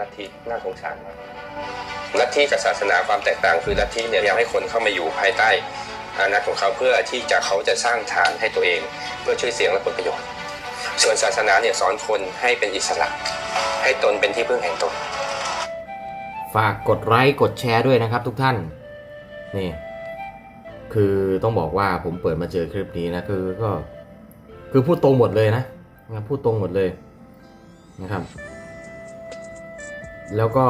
ลัทธิน่าสงสารมากลัทธิกับศาสนาความแตกต่างคือลัทธิเนี่ยอยากให้คนเข้ามาอยู่ภายใต้อานัตของเขาเพื่อที่จะเขาจะสร้างฐานให้ตัวเอง เพื่อช่วยเสียงและผลประโยชน์ ส่วนศาสนาเนี่ยสอนคนให้เป็นอิสระ ให้ตนเป็นที่พึ่งแห่งตน ฝากกดไลค์กดแชร์ด้วยนะครับทุกท่านนี่คือต้องบอกว่าผมเปิดมาเจอคลิปนี้นะคือก็คือพูดตรงหมดเลยนะนะพูดตรงหมดเลยนะครับ แล้วก็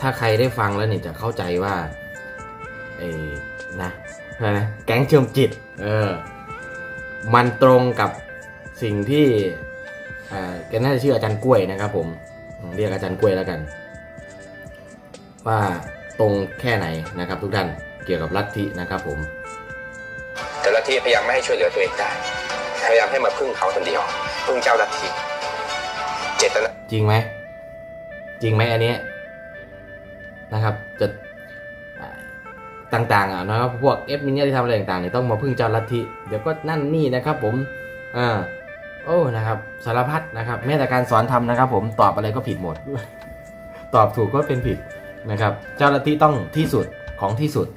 ถ้าใครได้ฟังแล้วเนี่ยจะเข้าใจว่าไอ้นะอะไรนะแก๊งเชื่อมจิต เออ มันตรงกับสิ่งที่อ่าแกน่าจะชื่ออาจารย์กล้วยนะครับผมอืมเรียกอาจารย์กล้วยแล้วกัน ว่าตรงแค่ไหนนะครับ ทุกท่านเกี่ยวกับลัทธินะครับ ผม แต่ลัทธิพยายามไม่ให้ช่วยเหลือตัวเองได้ พยายามให้มาพึ่งเขาคนเดียว พึ่งเจ้าลัทธิ เจตนาจริงไหมจริงไหมอันเนี้ยนะครับจะอ่าต่างๆอะนะครับพวกเอฟมินเนี่ยที่ทำอะไรต่างๆเนี่ยต้องมาพึ่งเจ้าลัทธิเดี๋ยวก็นั่นนี่นะครับ ผมอ่าโอ้นะครับสารพัดนะครับแม้แต่การสอนทำนะครับ ผมตอบอะไรก็ผิดหมด ตอบถูกก็เป็นผิดนะครับ เจ้าลัทธิต้องที่สุดของที่สุด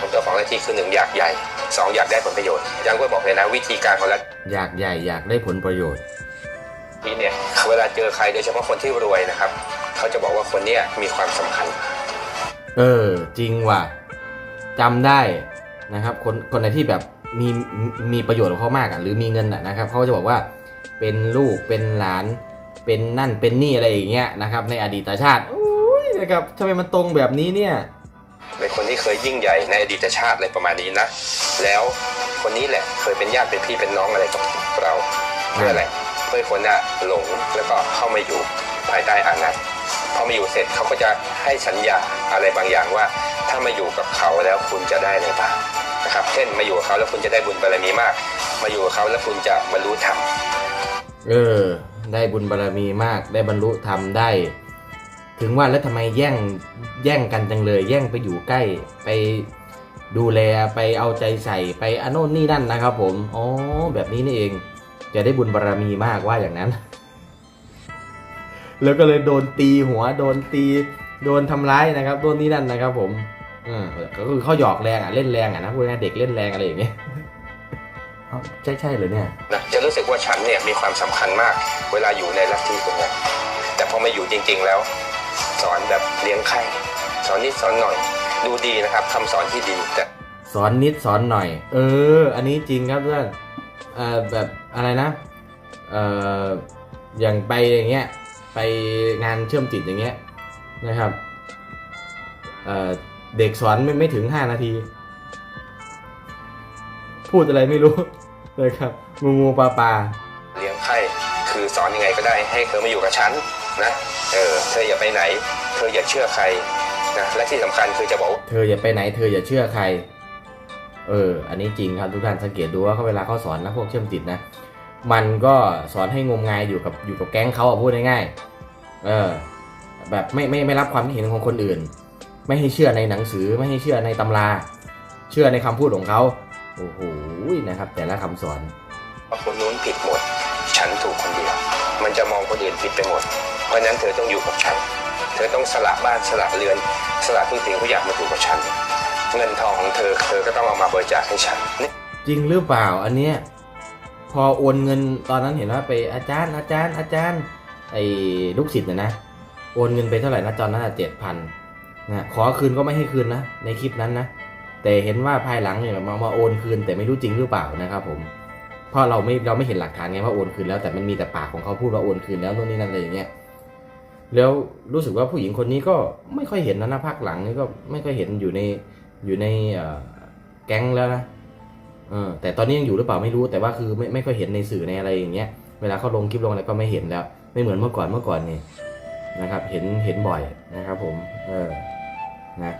ของตัวของลัทธิคือหนึ่งอยากใหญ่สองอยากได้ผลประโยชน์อยังก็บอกเลยนะวิธีการของลัทอยากใหญ่อยากได้ผลประโยชน์ ธิเนี่ยเวลาเจอใครโดยเฉพาะคนที่รวยนะครับ เขาจะบอกว่าคนเนี้ยมีความสำคัญ เออ จริงว่ะจำได้นะครับ คนคนไหนที่แบบมีมีประโยชน์กับเขามากอะหรือมีเงินอะนะครับเขาจะบอกว่าเป็นลูกเป็นหลาน เป็นนั่นเป็นนี่อะไรอย่างเงี้ยนะครับ ในอดีตชาติอุ้ยนะครับทำไมมันตรงแบบนี้เนี่ยเป็นคนที่เคยยิ่งใหญ่ในอดีตชาติอะไรประมาณนี้นะ แล้วคนนี้แหละเคยเป็นญาติเป็นพี่เป็นน้องอะไรกับเราเพื่ออะไรเพื่อ ให้คนน่ะหลงแล้วก็เข้ามาอยู่ภายใต้อานัตพอมาอยู่เสร็จเขาก็จะให้สัญญาอะไรบางอย่างว่า ถ้ามาอยู่กับเขาแล้วคุณจะได้อะไรบ้างนะครับเช่นมาอยู่กับเขาแล้วคุณจะได้บุญบารมีมาก มาอยู่กับเขาแล้วคุณจะบรรลุธรรมเออ ได้บุญบารรมีมาก ได้บรรลุธรรมได้ ถึงว่าแล้วทำไมแย่งแย่งกันจังเลย แย่งไปอยู่ใกล้ไปดูแลไปเอาใจใส่ไปอนโน่นนี่นั่นนะครับผม อ๋อ แบบนี้นี่เอง จะได้บุญบารรมีมากว่าอย่างนั้น แล้วก็เลยโดนตีหัว โดนตีโดนทำร้ายนะครับโดนนี่นั่นนะครับ ผมอืมก็คือเขาหยอกแรงอะเล่นแรงอะนะพูดง่ายๆเด็กเล่นแรงอะไรอย่างเงี้ยเอ้าใช่ใช่เหรอเนี่ยนะจะรู้สึกว่าฉันเนี่ยมีความสำคัญมาก เวลาอยู่ในลัทธิตรงนี้แต่พอมาอยู่จริง ๆ แล้ว สอนแบบเลี้ยงไข่สอนนิดสอนหน่อย ดูดีนะครับคำสอนที่ดีแต่สอนนิดสอนหน่อย เออ อันนี้จริงครับเพื่อน เอ่อแบบอะไรนะเอ่ออย่างไปอย่างเงี้ยไปงานเชื่อมจิตอย่างเงี้ยนะครับเอ่อเด็กสอนไม่ไม่ถึงห้านาที พูดอะไรไม่รู้เลยครับงูงูปลาปลาเลี้ยงไข่คือสอนยังไงก็ได้ให้เธอมาอยู่กับฉันนะเออเธออย่าไปไหน เธออย่าเชื่อใครนะและที่สำคัญคือจะบอกว่าเธออย่าไปไหน เธออย่าเชื่อใคร เออ อันนี้จริงครับทุกท่านสังเกตดูว่าเขาเวลาเขาสอนนะพวกเชื่อมจิตนะ มันก็สอนให้งมงายอยู่กับอยู่กับแก๊งเขาอะพูดง่ายๆเออ แบบไม่ไม่ไม่รับความเห็นของคนอื่น ไม่ให้เชื่อในหนังสือไม่ให้เชื่อในตำรา เชื่อในคำพูดของเขาโอ้โหนะครับ แต่ละคำสอนคนนู้นผิดหมด ฉันถูกคนเดียว มันจะมองคนอื่นผิดไปหมด เพราะฉะนั้นเธอต้องอยู่กับฉัน เธอต้องสละบ้านสละเรือน สละทุกสิ่งทุกอย่างมาอยู่กับฉัน เงินทองของเธอ เธอก็ต้องเอามาบริจาคให้ฉันนี่จริงหรือเปล่าอันเนี้ยพอโอนเงินตอนนั้นเห็นว่าไปอาจารย์อาจารย์อาจารย์ไอ้ลูกศิษย์เนี่ยนะโอนเงินไปเท่าไหร่นะตอนนั้นเจ็ดพันนะขอคืนก็ไม่ให้คืนนะในคลิปนั้นนะแต่เห็นว่าภายหลังเนี่ยมามาโอนคืนแต่ไม่รู้จริงหรือเปล่านะครับผมเพราะเราไม่เราไม่เห็นหลักฐานไงว่าโอนคืนแล้วแต่มันมีแต่ปากของเขาพูดว่าโอนคืนแล้วนู่นนี่นั่นอะไรอย่างเงี้ยแล้วรู้สึกว่าผู้หญิงคนนี้ก็ไม่ค่อยเห็นนะนะภาคหลังนี่ก็ไม่ค่อยเห็นอยู่ใน อยู่ในแก๊งแล้วนะเออแต่ตอนนี้ยังอยู่หรือเปล่าไม่รู้แต่ว่าคือไม่ไม่ค่อยเห็นในสื่อในอะไรอย่างเงี้ยเวลาเขาลงคลิปลงอะไรก็ไม่เห็นแล้ว ไม่เหมือนเมื่อก่อนเมื่อก่อนนี่นะครับ เห็นเห็นบ่อยนะครับ ผม เออนะ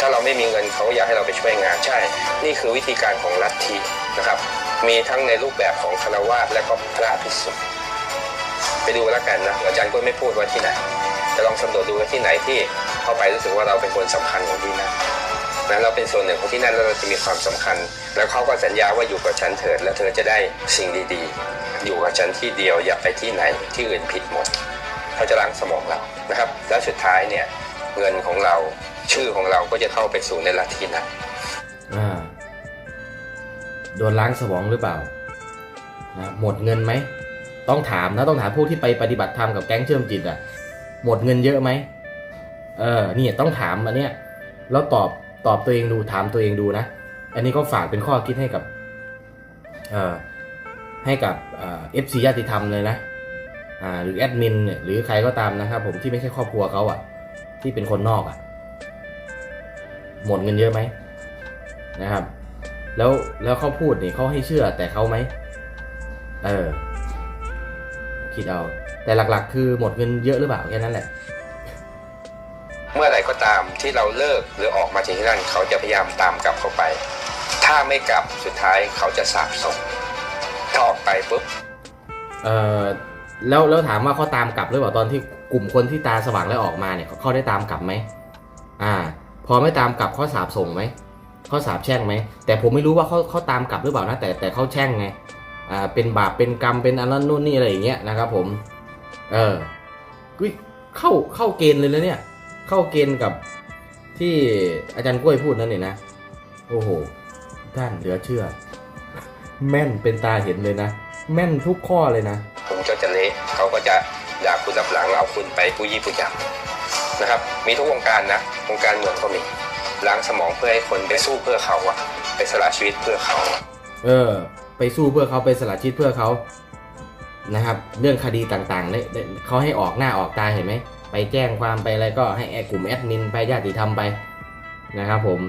ถ้าเราไม่มีเงินเขาอยากให้เราไปช่วยงานใช่ นี่คือวิธีการของลัทธินะครับ มีทั้งในรูปแบบของคารวาสและก็พระภิกษุไปดูแล้วกันนะอาจารย์ก็ไม่พูดว่าที่ไหนจะลองสำรวจดูว่าที่ไหนที่ เข้าไปรู้สึกว่าเราเป็นคนสำคัญของที่นั่นนะเราเป็นส่วนหนึ่งของที่นั่นแล้วเราจะมีความสำคัญ แล้วเขาก็สัญญาว่าอยู่กับฉันเถิด แล้วเธอจะได้สิ่งดีๆ อยู่กับฉันที่เดียวอย่าไปที่ไหนที่อื่นผิดหมดเขาจะล้างสมองเรานะครับ แล้วสุดท้ายเนี่ยเงินของเราชื่อของเราก็จะเข้าไปสู่ในลัทธินั้นอ่าโดนล้างสมองหรือเปล่านะหมดเงินไหมต้องถามนะต้องถามพวกที่ไปปฏิบัติธรรมกับแก๊งเชื่อมจิตอะหมดเงินเยอะไหม เออนี่ต้องถามอันเนี้ยแล้วตอบตอบตัวเองดูถามตัวเองดูนะ อันนี้ก็ฝากเป็นข้อคิดให้กับเอ่อให้กับเอฟซีญาติธรรมเลยนะอ่าหรือแอดมินเนี่ยหรือใครก็ตามนะครับผมที่ไม่ใช่ครอบครัวเขาอะที่เป็นคนนอกอะหมดเงินเยอะไหมนะครับ แล้วแล้วเขาพูดนี่เขาให้เชื่อแต่เขาไหมเออคิดเอา แต่หลักๆ คือหมดเงินเยอะหรือเปล่าแค่นั้นแหละ มื่อไหร่ก็ตามที่เราเลิกหรือออกมาจากที่นั่นเขาจะพยายามตามกลับเข้าไป ถ้าไม่กลับสุดท้ายเขาจะสาบส่งถ้าออกไปปุ๊บเออแล้วแล้วถามว่าเขาตามกลับหรือเปล่าตอนที่กลุ่มคนที่ตาสว่างแล้วออกมาเนี่ยเขาได้ตามกลับไหมอ่า พอไม่ตามกลับเขาสาบส่งไหมเขาสาบแช่งไหมแต่ผมไม่รู้ว่าเขาเขาตามกลับหรือเปล่านะแต่แต่เขาแช่งไงอ่าเป็นบาปเป็นกรรมเป็นอันนั้นนู่นนี่อะไรอย่างเงี้ยนะครับผม เออคุยเข้าเข้าเกณฑ์เลยนะเนี่ย เข้าเกณฑ์กับที่อาจารย์กล้วยพูดนั่นนี่นะ โอ้โหท่านเหลือเชื่อ แม่นเป็นตาเห็นเลยนะ แม่นทุกข้อเลยนะผมก็จะเละเขาก็จะด่าคุณรับหลังเอาคุณไปผู้ยี่ผู้ยำนะครับ มีทุกวงการนะวงการเมืองก็มีล้างสมองเพื่อให้คนไปสู้เพื่อเขาอะไปสละชีวิตเพื่อเขาอะเออ ไปสู้เพื่อเขาไปสละชีวิตเพื่อเขานะครับ เรื่องคดีต่างๆได้ได้เขาให้ออกหน้าออกตาเห็นไหม ไปแจ้งความไปอะไรก็ให้แอดกลุ่มแอดมินไปญาติธรรมไปนะครับผม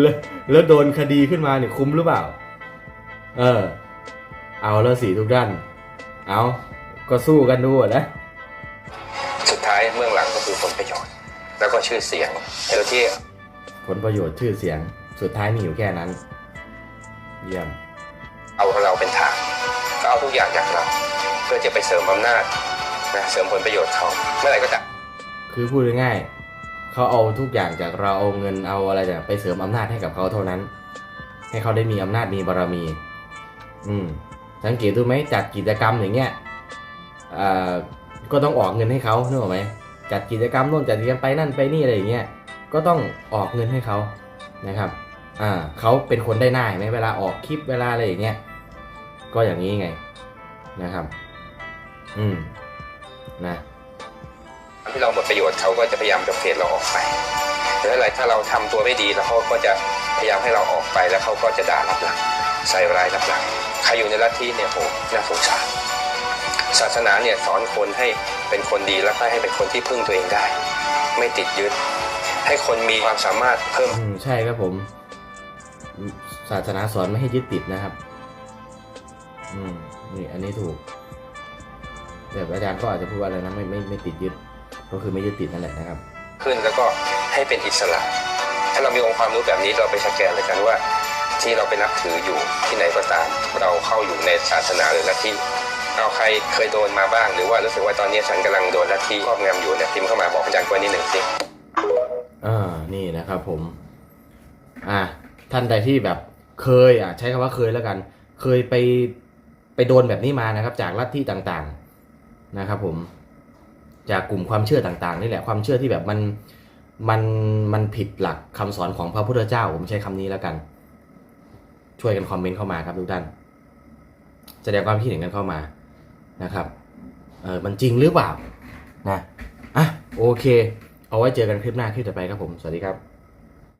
แล้วแล้วโดนคดีขึ้นมาเนี่ยคุ้มหรือเปล่า เออ เอาแล้วสิทุกท่าน เอาก็สู้กันดูอะนะ สุดท้ายเบื้องหลังก็คือผลประโยชน์ แล้วก็ชื่อเสียงโดยที่ ผลประโยชน์ชื่อเสียง สุดท้ายมีอยู่แค่นั้น เยี่ยม เอาเราเป็นฐานก็เอาทุกอย่างจากเรา เพื่อจะไปเสริมอำนาจนะเสริมผลประโยชน์เขาเมื่อไหร่ก็ตามคือพูดง่ายๆเขาเอาทุกอย่างจากเราเอาเงินเอาอะไรเนี่ยไปเสริมอำนาจให้กับเขาเท่านั้น ให้เขาได้มีอำนาจมีบารมี อืมสังเกตดูไหมจัดกิจกรรมอย่างเงี้ยอ่าก็ต้องออกเงินให้เขานึกออกไหมจัดกิจกรรมโน่นจัดกิจกรรมไปนั่นไปนี่อะไรอย่างเงี้ยก็ต้องออกเงินให้เขานะครับ อ่าเขาเป็นคนได้หน้าเห็นไหมเวลาออกคลิปเวลาอะไรอย่างเงี้ยก็อย่างนี้ไงนะครับ อืมนะที่เราหมดประโยชน์เขาก็จะพยายามจะเฟดเราออกไปหรืออะไรถ้าเราทำตัวไม่ดีแล้วเขาก็จะพยายามให้เราออกไปแล้วเขาก็จะด่ารับหลังใส่ร้ายรับหลังใครอยู่ในลัทธิเนี่ยโหน่าสงสารศาสนาเนี่ยสอนคนให้เป็นคนดีแล้วก็ให้เป็นคนที่พึ่งตัวเองได้ ไม่ติดยึด ให้คนมีความสามารถเพิ่มอืมใช่ครับผมอืมศาสนาสอนไม่ให้ยึดติดนะครับ อืมนี่อันนี้ถูก แต่อาจารย์ก็อาจจะพูดว่าอะไรนะไม่ไม่ไม่ติดยึดก็คือไม่ยึดติดนั่นแหละนะครับ ขึ้นแล้วก็ให้เป็นอิสระ ถ้าเรามีองค์ความรู้แบบนี้เราไปสแกนเลยกันว่า ที่เราไปนับถืออยู่ที่ไหนก็ตาม เราเข้าอยู่ในศาสนาหรือลัทธิเอาใครเคยโดนมาบ้างหรือว่ารู้สึกว่าตอนนี้ฉันกำลังโดนลัทธิครอบงำอยู่เนี่ยพิมพ์เข้ามาบอกอาจารย์กวนนิดหนึ่งสิอ่านี่นะครับผม อ่าท่านใดที่แบบเคยอะใช้คำว่าเคยแล้วกัน เคยไปไปโดนแบบนี้มานะครับ จากลัทธิต่างๆ นะครับผม จากกลุ่มความเชื่อต่างๆนี่แหละความเชื่อที่แบบมันมันมันผิดหลักคำสอนของพระพุทธเจ้า ผมใช้คำนี้แล้วกัน ช่วยกันคอมเมนต์เข้ามาครับทุกท่านแสดงความคิดเห็นกันเข้ามานะครับเออมันจริงหรือเปล่านะอะโอเค เอาไว้เจอกันคลิปหน้าคลิปต่อไปครับผม สวัสดีครับ